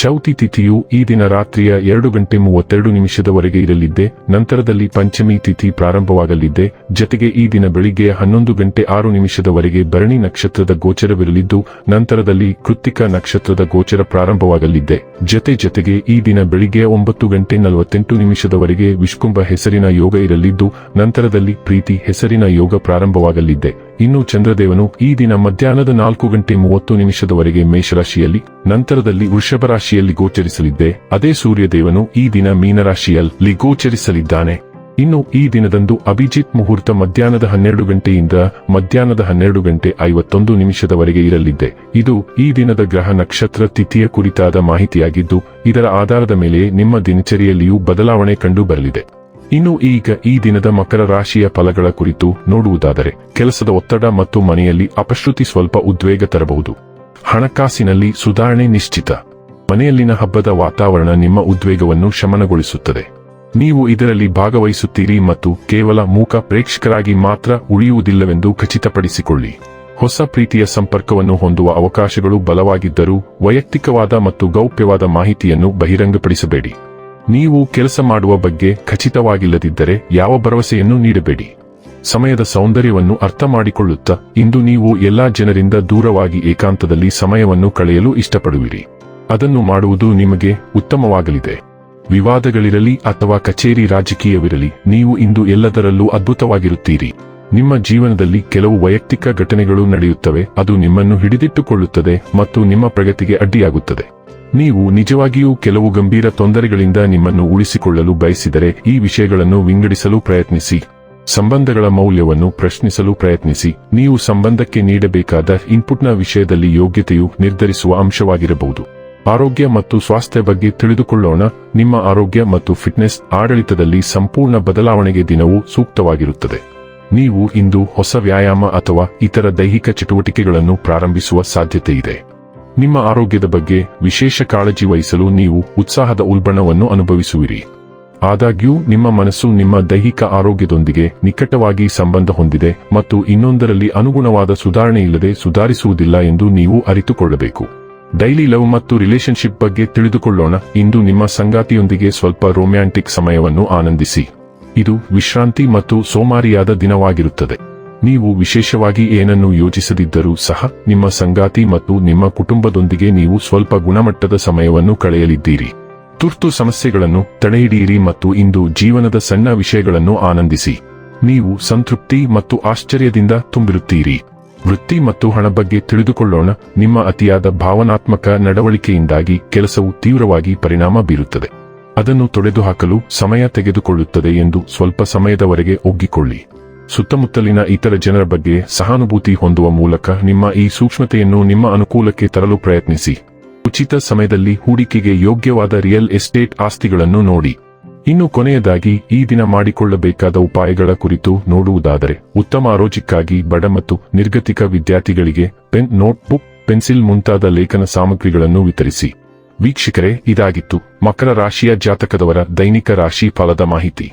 ಚೌತಿ ತಿಥಿಯು ಈ ದಿನ ರಾತ್ರಿಯ ಎರಡು ಗಂಟೆ ಮೂವತ್ತೆರಡು ನಿಮಿಷದವರೆಗೆ ಇರಲಿದ್ದೆ, ನಂತರದಲ್ಲಿ ಪಂಚಮಿ ತಿಥಿ ಪ್ರಾರಂಭವಾಗಲಿದ್ದೆ, ಜತೆಗೆ ಈ ದಿನ ಬೆಳಿಗ್ಗೆ ಹನ್ನೊಂದು ಗಂಟೆ ಆರು ನಿಮಿಷದವರೆಗೆ ಭರಣಿ ನಕ್ಷತ್ರದ ಗೋಚರವಿರಲಿದ್ದು, ನಂತರದಲ್ಲಿ ಕೃತಿಕ ನಕ್ಷತ್ರದ ಗೋಚರ ಪ್ರಾರಂಭವಾಗಲಿದ್ದೆ. ಜತೆ ಜತೆಗೆ ಈ ದಿನ ಬೆಳಿಗ್ಗೆ ಒಂಬತ್ತು ಗಂಟೆ ನಲವತ್ತೆಂಟು ನಿಮಿಷದವರೆಗೆ ವಿಷ್ಕುಂಭ ಹೆಸರಿನ ಯೋಗ ಇರಲಿದ್ದು, ನಂತರದಲ್ಲಿ ಪ್ರೀತಿ ಹೆಸರಿನ ಯೋಗ ಪ್ರಾರಂಭವಾಗಲಿದ್ದೆ. ಇನ್ನು ಚಂದ್ರದೇವನು ಈ ದಿನ ಮಧ್ಯಾಹ್ನದ ನಾಲ್ಕು ಗಂಟೆ ಮೂವತ್ತು ನಿಮಿಷದವರೆಗೆ ಮೇಷರಾಶಿಯಲ್ಲಿ, ನಂತರದಲ್ಲಿ ವೃಷಭ ರಾಶಿಯಲ್ಲಿ ಗೋಚರಿಸಲಿದ್ದೆ. ಅದೇ ಸೂರ್ಯದೇವನು ಈ ದಿನ ಮೀನರಾಶಿಯಲ್ಲಿ ಗೋಚರಿಸಲಿದ್ದಾನೆ. ಇನ್ನು ಈ ದಿನದಂದು ಅಭಿಜಿತ್ ಮುಹೂರ್ತ ಮಧ್ಯಾಹ್ನದ ಹನ್ನೆರಡು ಗಂಟೆಯಿಂದ ಮಧ್ಯಾಹ್ನದ ಹನ್ನೆರಡು ಗಂಟೆ ಐವತ್ತೊಂದು ನಿಮಿಷದವರೆಗೆ ಇರಲಿದ್ದೆ. ಇದು ಈ ದಿನದ ಗ್ರಹ ನಕ್ಷತ್ರ ತಿಥಿಯ ಕುರಿತಾದ ಮಾಹಿತಿಯಾಗಿದ್ದು, ಇದರ ಆಧಾರದ ಮೇಲೆ ನಿಮ್ಮ ದಿನಚರಿಯಲ್ಲಿಯೂ ಬದಲಾವಣೆ ಕಂಡು ಬರಲಿದೆ ಇನ್ನು ಈಗ ಈ ದಿನದ ಮಕರ ರಾಶಿಯ ಫಲಗಳ ಕುರಿತು ನೋಡುವುದಾದರೆ ಕೆಲಸದ ಒತ್ತಡ ಮತ್ತು ಮನೆಯಲ್ಲಿ ಅಪಶ್ರುತಿ ಸ್ವಲ್ಪ ಉದ್ವೇಗ ತರಬಹುದು. ಹಣಕಾಸಿನಲ್ಲಿ ಸುಧಾರಣೆ ನಿಶ್ಚಿತ. ಮನೆಯಲ್ಲಿನ ಹಬ್ಬದ ವಾತಾವರಣ ನಿಮ್ಮ ಉದ್ವೇಗವನ್ನು ಶಮನಗೊಳಿಸುತ್ತದೆ. ನೀವು ಇದರಲ್ಲಿ ಭಾಗವಹಿಸುತ್ತೀರಿ ಮತ್ತು ಕೇವಲ ಮೂಕ ಪ್ರೇಕ್ಷಕರಾಗಿ ಮಾತ್ರ ಉಳಿಯುವುದಿಲ್ಲವೆಂದು ಖಚಿತಪಡಿಸಿಕೊಳ್ಳಿ. ಹೊಸ ಪ್ರೀತಿಯ ಸಂಪರ್ಕವನ್ನು ಹೊಂದುವ ಅವಕಾಶಗಳು ಬಲವಾಗಿದ್ದರೂ ವೈಯಕ್ತಿಕವಾದ ಮತ್ತು ಗೌಪ್ಯವಾದ ಮಾಹಿತಿಯನ್ನು ಬಹಿರಂಗಪಡಿಸಬೇಡಿ. ನೀವು ಕೆಲಸ ಮಾಡುವ ಬಗ್ಗೆ ಖಚಿತವಾಗಿಲ್ಲದಿದ್ದರೆ ಯಾವ ಭರವಸೆಯನ್ನು ನೀಡಬೇಡಿ. ಸಮಯದ ಸೌಂದರ್ಯವನ್ನು ಅರ್ಥ ಮಾಡಿಕೊಳ್ಳುತ್ತಾ ಇಂದು ನೀವು ಎಲ್ಲಾ ಜನರಿಂದ ದೂರವಾಗಿ ಏಕಾಂತದಲ್ಲಿ ಸಮಯವನ್ನು ಕಳೆಯಲು ಇಷ್ಟಪಡುವಿರಿ. ಅದನ್ನು ಮಾಡುವುದು ನಿಮಗೆ ಉತ್ತಮವಾಗಲಿದೆ. ವಿವಾದಗಳಿರಲಿ ಅಥವಾ ಕಚೇರಿ ರಾಜಕೀಯವಿರಲಿ, ನೀವು ಇಂದು ಎಲ್ಲದರಲ್ಲೂ ಅದ್ಭುತವಾಗಿರುತ್ತೀರಿ. ನಿಮ್ಮ ಜೀವನದಲ್ಲಿ ಕೆಲವು ವೈಯಕ್ತಿಕ ಘಟನೆಗಳು ನಡೆಯುತ್ತವೆ, ಅದು ನಿಮ್ಮನ್ನು ಹಿಡಿದಿಟ್ಟುಕೊಳ್ಳುತ್ತದೆ ಮತ್ತು ನಿಮ್ಮ ಪ್ರಗತಿಗೆ ಅಡ್ಡಿಯಾಗುತ್ತದೆ. ನೀವು ನಿಜವಾಗಿಯೂ ಕೆಲವು ಗಂಭೀರ ತೊಂದರೆಗಳಿಂದ ನಿಮ್ಮನ್ನು ಉಳಿಸಿಕೊಳ್ಳಲು ಬಯಸಿದರೆ ಈ ವಿಷಯಗಳನ್ನು ವಿಂಗಡಿಸಲು ಪ್ರಯತ್ನಿಸಿ. ಸಂಬಂಧಗಳ ಮೌಲ್ಯವನ್ನು ಪ್ರಶ್ನಿಸಲು ಪ್ರಯತ್ನಿಸಿ. ನೀವು ಸಂಬಂಧಕ್ಕೆ ನೀಡಬೇಕಾದ ಇನ್ಪುಟ್ನ ವಿಷಯದಲ್ಲಿ ಯೋಗ್ಯತೆಯು ನಿರ್ಧರಿಸುವ ಅಂಶವಾಗಿರಬಹುದು. ಆರೋಗ್ಯ ಮತ್ತು ಸ್ವಾಸ್ಥ್ಯ ಬಗ್ಗೆ ತಿಳಿದುಕೊಳ್ಳೋಣ. ನಿಮ್ಮ ಆರೋಗ್ಯ ಮತ್ತು ಫಿಟ್ನೆಸ್ ಆಡಳಿತದಲ್ಲಿ ಸಂಪೂರ್ಣ ಬದಲಾವಣೆಗೆ ದಿನವು ಸೂಕ್ತವಾಗಿರುತ್ತದೆ. ನೀವು ಇಂದು ಹೊಸ ವ್ಯಾಯಾಮ ಅಥವಾ ಇತರ ದೈಹಿಕ ಚಟುವಟಿಕೆಗಳನ್ನು ಪ್ರಾರಂಭಿಸುವ ಸಾಧ್ಯತೆ ಇದೆ ನಿಮ್ಮ ಆರೋಗ್ಯದ ಬಗ್ಗೆ ವಿಶೇಷ ಕಾಳಜಿ ವಹಿಸಲು ನೀವು ಉತ್ಸಾಹದ ಉಲ್ಬಣವನ್ನು ಅನುಭವಿಸುವಿರಿ. ಆದಾಗ್ಯೂ, ನಿಮ್ಮ ಮನಸ್ಸು ನಿಮ್ಮ ದೈಹಿಕ ಆರೋಗ್ಯದೊಂದಿಗೆ ನಿಕಟವಾಗಿ ಸಂಬಂಧ ಹೊಂದಿದೆ ಮತ್ತು ಇನ್ನೊಂದರಲ್ಲಿ ಅನುಗುಣವಾದ ಸುಧಾರಣೆಯಿಲ್ಲದೆ ಸುಧಾರಿಸುವುದಿಲ್ಲ ಎಂದು ನೀವು ಅರಿತುಕೊಳ್ಳಬೇಕು. ಡೈಲಿ ಲವ್ ಮತ್ತು ರಿಲೇಶನ್ಶಿಪ್ ಬಗ್ಗೆ ತಿಳಿದುಕೊಳ್ಳೋಣ. ಇಂದು ನಿಮ್ಮ ಸಂಗಾತಿಯೊಂದಿಗೆ ಸ್ವಲ್ಪ ರೊಮ್ಯಾಂಟಿಕ್ ಸಮಯವನ್ನು ಆನಂದಿಸಿ. ಇದು ವಿಶ್ರಾಂತಿ ಮತ್ತು ಸೋಮಾರಿಯಾದ ದಿನವಾಗಿರುತ್ತದೆ. ನೀವು ವಿಶೇಷವಾಗಿ ಏನನ್ನು ಯೋಚಿಸದಿದ್ದರೂ ಸಹ ನಿಮ್ಮ ಸಂಗಾತಿ ಮತ್ತು ನಿಮ್ಮ ಕುಟುಂಬದೊಂದಿಗೆ ನೀವು ಸ್ವಲ್ಪ ಗುಣಮಟ್ಟದ ಸಮಯವನ್ನು ಕಳೆಯಲಿದ್ದೀರಿ. ತುರ್ತು ಸಮಸ್ಯೆಗಳನ್ನು ತಡೆಹಿಡಿಯಿರಿ ಮತ್ತು ಇಂದು ಜೀವನದ ಸಣ್ಣ ವಿಷಯಗಳನ್ನು ಆನಂದಿಸಿ. ನೀವು ಸಂತೃಪ್ತಿ ಮತ್ತು ಆಶ್ಚರ್ಯದಿಂದ ತುಂಬಿರುತ್ತೀರಿ. ವೃತ್ತಿ ಮತ್ತು ಹಣ ಬಗ್ಗೆ ತಿಳಿದುಕೊಳ್ಳೋಣ. ನಿಮ್ಮ ಅತಿಯಾದ ಭಾವನಾತ್ಮಕ ನಡವಳಿಕೆಯಿಂದಾಗಿ ಕೆಲಸವು ತೀವ್ರವಾಗಿ ಪರಿಣಾಮ ಬೀರುತ್ತದೆ. ಅದನ್ನು ತೊಡೆದುಹಾಕಲು ಸಮಯ ತೆಗೆದುಕೊಳ್ಳುತ್ತದೆ ಎಂದು ಸ್ವಲ್ಪ ಸಮಯದವರೆಗೆ ಒಗ್ಗಿಕೊಳ್ಳಿ. ಸುತ್ತಮುತ್ತಲಿನ ಇತರ ಜನರ ಬಗ್ಗೆ ಸಹಾನುಭೂತಿ ಹೊಂದುವ ಮೂಲಕ ನಿಮ್ಮ ಈ ಸೂಕ್ಷ್ಮತೆಯನ್ನು ನಿಮ್ಮ ಅನುಕೂಲಕ್ಕೆ ತರಲು ಪ್ರಯತ್ನಿಸಿ. ಉಚಿತ ಸಮಯದಲ್ಲಿ ಹೂಡಿಕೆಗೆ ಯೋಗ್ಯವಾದ ರಿಯಲ್ ಎಸ್ಟೇಟ್ ಆಸ್ತಿಗಳನ್ನು ನೋಡಿ. ಇನ್ನು ಕೊನೆಯದಾಗಿ, ಈ ದಿನ ಮಾಡಿಕೊಳ್ಳಬೇಕಾದ ಉಪಾಯಗಳ ಕುರಿತು ನೋಡುವುದಾದರೆ, ಉತ್ತಮ ಆರೋಗ್ಯಕ್ಕಾಗಿ ಬಡ ಮತ್ತು ನಿರ್ಗತಿಕ ವಿದ್ಯಾರ್ಥಿಗಳಿಗೆ ಪೆನ್, ನೋಟ್ಬುಕ್, ಪೆನ್ಸಿಲ್ ಮುಂತಾದ ಲೇಖನ ಸಾಮಗ್ರಿಗಳನ್ನು ವಿತರಿಸಿ. ವೀಕ್ಷಕರೇ, ಇದಾಗಿತ್ತು. ಮಕರ ರಾಶಿಯ ಜಾತಕದವರ ದೈನಿಕ ರಾಶಿ ಫಲದ ಮಾಹಿತಿ.